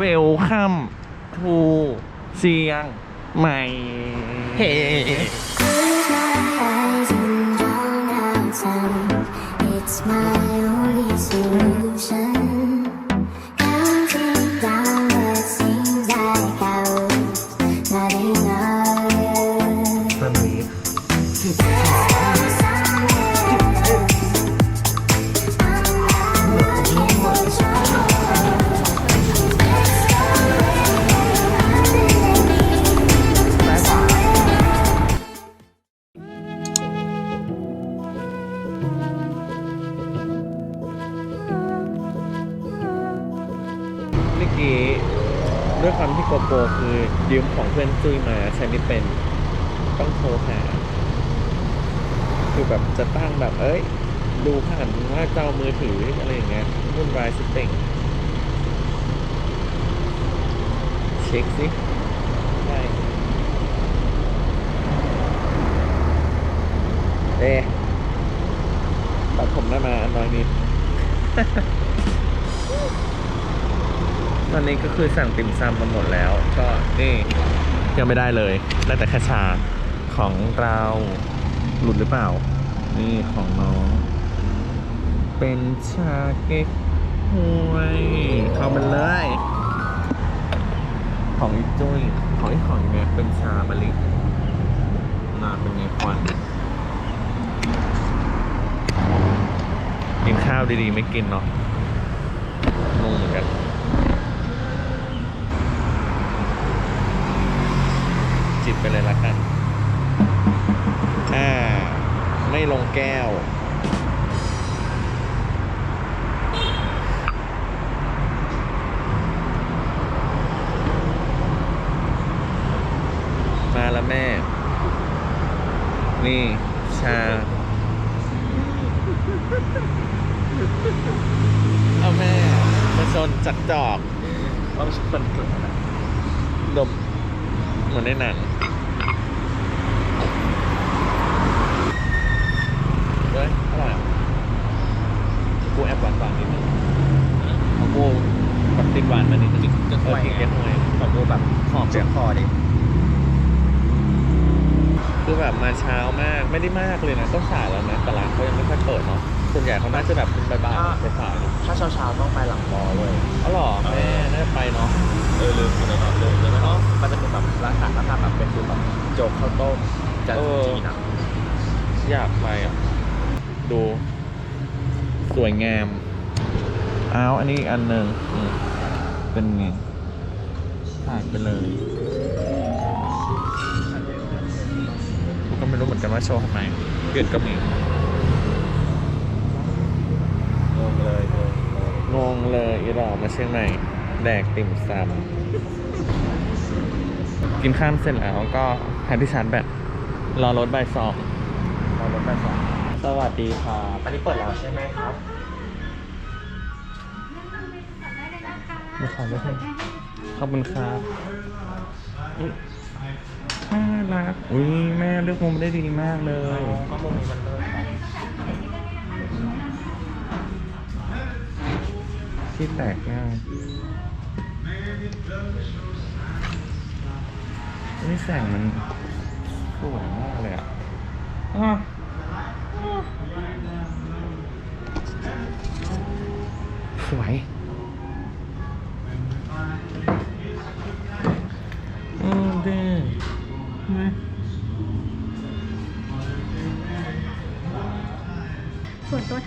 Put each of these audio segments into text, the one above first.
เวลคัมทูเชียงใหม่ เฮ้ Close my eyes and drown out sound. It's my only solution. Counting down what seems like hours, nothing else. สวีท เ มื่อกี้ด้วยความที่โกโปรคือยืมของเพื่อนจุ้ยมาใช้ไม่เป็นต้องโทรหา คือแบบจะตั้งแบบเอ้ย ดูผ่านว่าเจ้ามือถืออะไรอย่างเงี้ยวุ่นวายสุดเต่งเช็คสิใช่เอ๊ะตัดผมได้มาอันน้อยนิด ตอนนี้ก็คือสั่งติ่มซำมาหมดแล้ว ก็นี่ยังไม่ได้เลยได้แต่แค่ชาของเราหลุดหรือเปล่า นี่ของน้อง เป็นชาเก๊กฮวยเข้ามาเลย ของอีจุ้ยของอีของอีเนี่ยเป็นชามะลิมาเป็นไงควันกินข้าวดีๆไม่กินเนาะงงเหมือนกัน จิบไปเลยละกัน อ่า ไม่ลงแก้ว มาแล้วแม่ นี่ ชา เอาแม่มาชนจักจอกต้องชนสุดนะดมเหมือนในหนังเฮ้ยอร่อยอะ กูแอบหวานหวานๆนิดนึงของกูแบบติดหวานมานิดนึงจะเอห่อวยกินไงเก็ตหวยของกูแบบหอมเสียงคอดิคือแบบมาเช้ามากไม่ได้มากเลยนะก็สายแล้วนะแต่ร้านเขายังไม่ค่อยเปิดเนาะส่วนใหญ่เขาน่าจะแบบเป็นบ่ายๆไปสายๆเนอะถ้าเช้าเช้าๆต้องไปหลังมอเว้ยอ๋อเหรอแม่น่าจะไปเนาะเออลืมไปเลยเนาะลืมเลยเนาะมันจะเป็นแบบร้านอาหารร้านอาหารแบบเป็นคือแบบโจ๊กข้าวต้มจันทร์จีนอะอยากไปอะดู สวยงามอ้าวอันนี้อีกอันหนึ่งเป็นไงถ่ายไปเลยก็ไม่รู้เหมือนกันว่าโชว์ทำไมเกิดก็มีงงเลยงงเลยอีดอมาเชียงใหม่แดกติ่มซำกินข้ามเสร็จแล้วก็หาที่ชาร์จแบตรอรถใบสองรารถไปสอง สวัสดีครับอันนี้เปิดแล้วใช่ไหมครับมาขอด้วยครับขอบคุณครับอุ๊ยน่ารักอุ้ยแม่เลือกมุมได้ดีมากเลยก็มุมนี้มันเลิศครับที่แตกง่ายนี่แสงมันสวยมากเลยอะอ้าว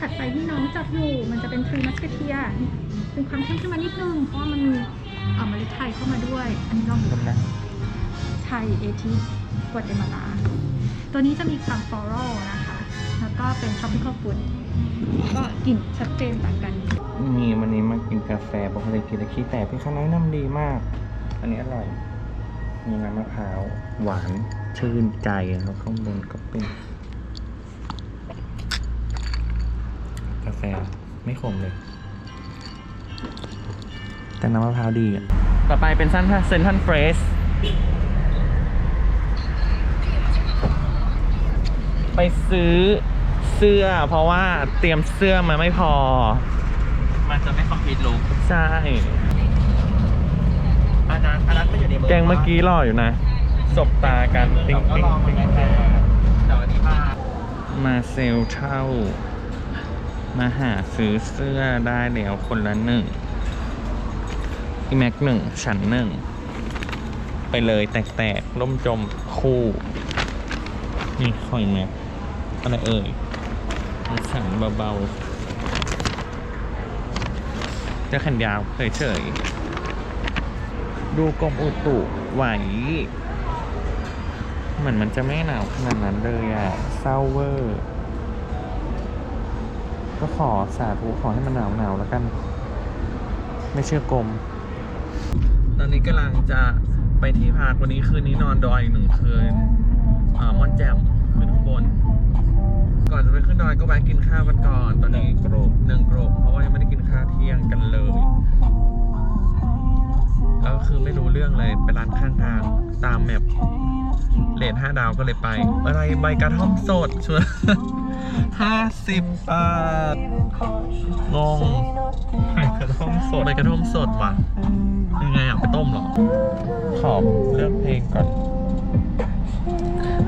ถัดไปที่น้องจับอยู่ มันจะเป็นทรีมัสเกเทียเป็นความเข้มขึ้นมานิดนึง เพราะว่ามันมีเอ่อเมล็ดไทยเข้ามาด้วย อันนี้ลองดูทำนะไทยเอทิสกัวเตมาลา ตัวนี้จะมีความฟลอรัลนะคะ แล้วก็เป็น tropical fruit ก็กลิ่นชัดเจนต่างกัน นี่วันนี้มากินกาแฟปกติกินแต่ขี้แตกพี่ข้างในน้ำดีมาก อันนี้อร่อย มีน้ำมะพร้าวหวานชื่นใจแล้วข้างบนก็เป็น กา แฟไม่ขมเลย แต่น้ำมะพร้าวดีอะ ต่อไปเป็นสั้นเซนทันเฟรชไปซื้อเสื้อ เพราะว่าเตรียมเสื้อมาไม่พอ มันจะไม่คอมพลีทลุคใช่นั้นไม่อยู่ในเมืองแกงเมื่อกี้รออยู่นะสบตากัน ติ๊งเราก็ติ๊งลองไปติ๊งไงแต่วันนี้มามาเซลเช่า มาหาซื้อเสื้อได้แล้วคนละหนึ่งอีแม็กหนึ่งฉันหนึ่ง ไปเลยแตกๆล่มจมคู่ นี่คอยแม็กอะไรเอ่ยฉันเบาๆจะแขนยาวเฉยๆ ดูกรมอุตุไหว เหมือนมันจะไม่หนาวขนาดนั้นเลยอะเศร้าเวอร์ ก็ขอสาธุขอให้มันหนาวหนาวๆแล้วกัน ไม่เชื่อกรมตอนนี้กำลังจะไปที่พักวันนี้คืนนี้นอนดอยอีกหนึ่งคืนอ่ามอนแจ่มขึ้นข้างบน ก่อนจะไปขึ้นดอยก็แวะกินข้าวกันก่อน ตอนนี้กรบหนึ่งกรบเพราะว่ายังไม่ได้กินข้าวเที่ยงกันเลยแล้วก็คือไม่รู้เรื่องเลยไปร้านข้างทางตามแมพเลทห้าดาวก็เลยไป อะไรใบกระท่อมสดชัว ห้าสิบบาท งงใบกระท่อมสดใบกระท่อมสดว่ะยังไงอะไปต้มเหรอ ขอเลือกเพลงก่อน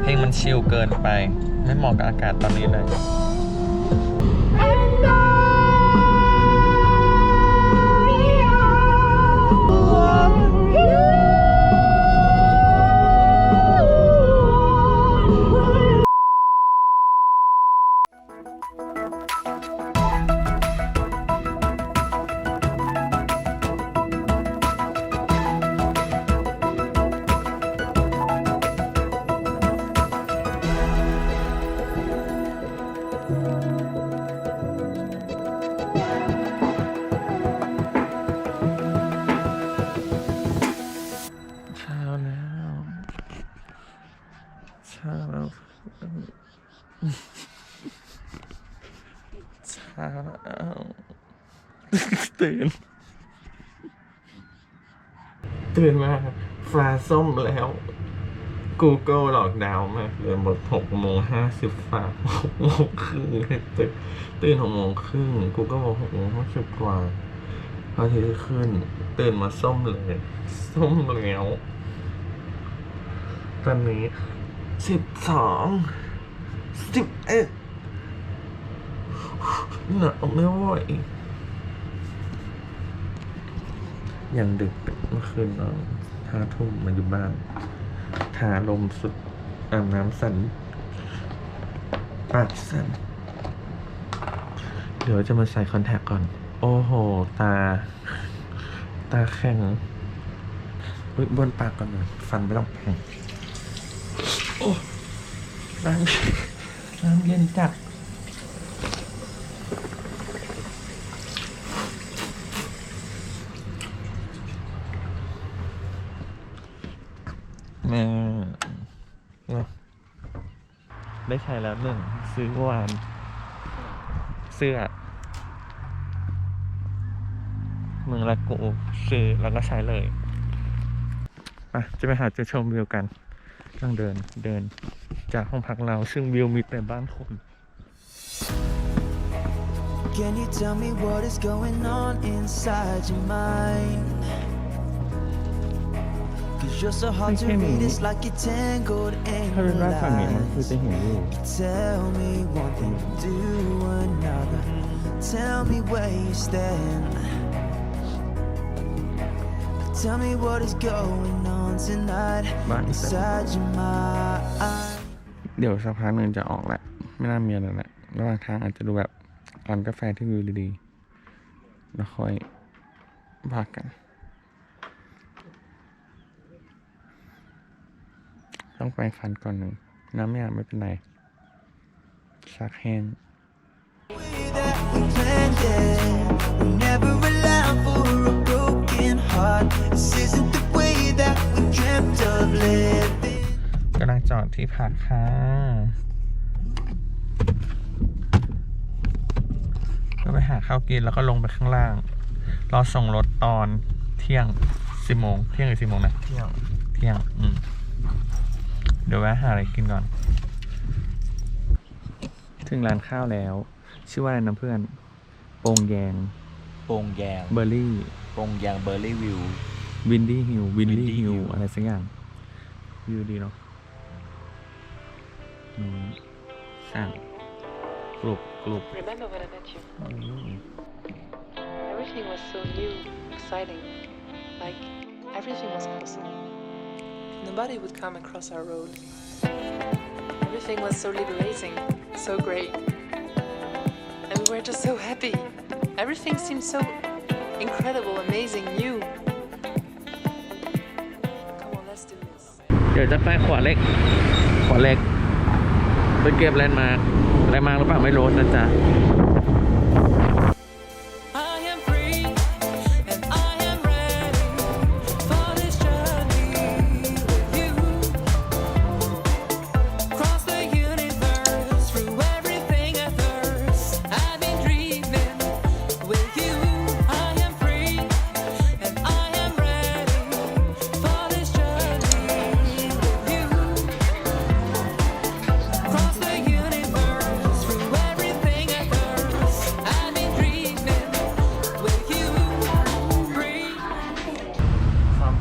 เพลงมันชิลเกินไป ไม่เหมาะกับอากาศตอนนี้เลย ตื่น ตื่นมาฟ้าส้มแล้ว Google หลอกดาวมากเลยบอกหกโมงห้าสิบฟ้าหกโมงครึ่งตื่นตื่นหกโมงครึ่ง Google บอกหกโมงห้าสิบกว่าพระอาทิตย์ขึ้น ตื่นมาส้มเลย ส้มแล้ว ตอนนี้สิบสองสิบเอ็ดหนาวไม่ไหว ยังดึกเมื่อคืนนอนห้าทุ่มมาอยู่บ้านทาลมสุดอาบน้ำสันปากสันเดี๋ยวจะมาใส่คอนแทคก่อน โอ้โห ตา ตาแข็งเฮ้ยบนปากก่อนหน่อยฟันไม่ต้องแข็งโอ้น้ำน้ำเย็นจัดแม่เนี่ย ได้ใช้แล้วหนึ่งซื้อวานเสื้อมึงและกูซื้อแล้วก็ใช้เลยอะจะไปหาจุดชมวิวกันต้องเดินเดินจากห้องพักเราซึ่งวิวมีแต่บ้านคน Can you tell me what is going on inside your mind? It's like you're tangled in ถ้าเป็นบ้านฝั่งนี้มันคือ lies. จะเห็นวิว Tell me one thing, do another. Tell me where you stand. Tell me what is going on tonight บ้านอีสาน inside your mind. เดี๋ยวสักพักหนึ่งจะออกแหละ ไม่น่ามีอะไรแหละระหว่างทางอาจจะดูแบบร้านกาแฟที่วิวดีๆแล้วค่อยพักกัน ต้องไปฟันก่อนหนึ่ง น้ำไม่อาบไม่เป็นไรซักแห้ง that we planned it. We never allow for a broken heart. This isn't the way that we dreamt of living. กำลังจอดที่พักค่ะ ก็ไปหาข้าวกินแล้วก็ลงไปข้างล่าง รอส่งรถตอนเที่ยงสิบโมง เที่ยงหรือสิบโมงนะ เที่ยวเที่ยง อืม เดี๋ยวแวะหาอะไรกินก่อน ถึงร้านข้าวแล้ว ชื่อว่าอะไรนะเพื่อน โปงแยง โปงแยง เบอร์รี่ โปงแยงเบอร์รี่วิว วินดี้ฮิลวินดี้ฮิลอะไรสักอย่าง วิวดีเนาะอืมสั่งกรุบกรุบ Remember when I met you? อืม Everything was so new, exciting. Like, everything was possible. Nobody would come across our road. Everything was so liberating, so great. And we were just so happy. Everything seemed so incredible, amazing, new. Come on, let's do this. เดี๋ยวจะไปขวาเล็ก ขวาเล็ก ไปเก็บแลนด์มาร์คแลนด์มาร์คหรือเปล่าไม่รู้นะจ๊ะ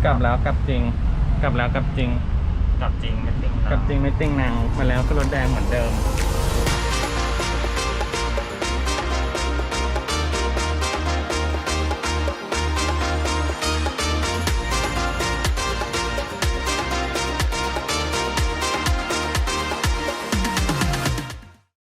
กลับแล้วกลับจริง กลับแล้วกลับจริง กลับจริงไม่ติงกลับจริงไม่ติงนางมาแล้วก็รถแดงเหมือนเดิม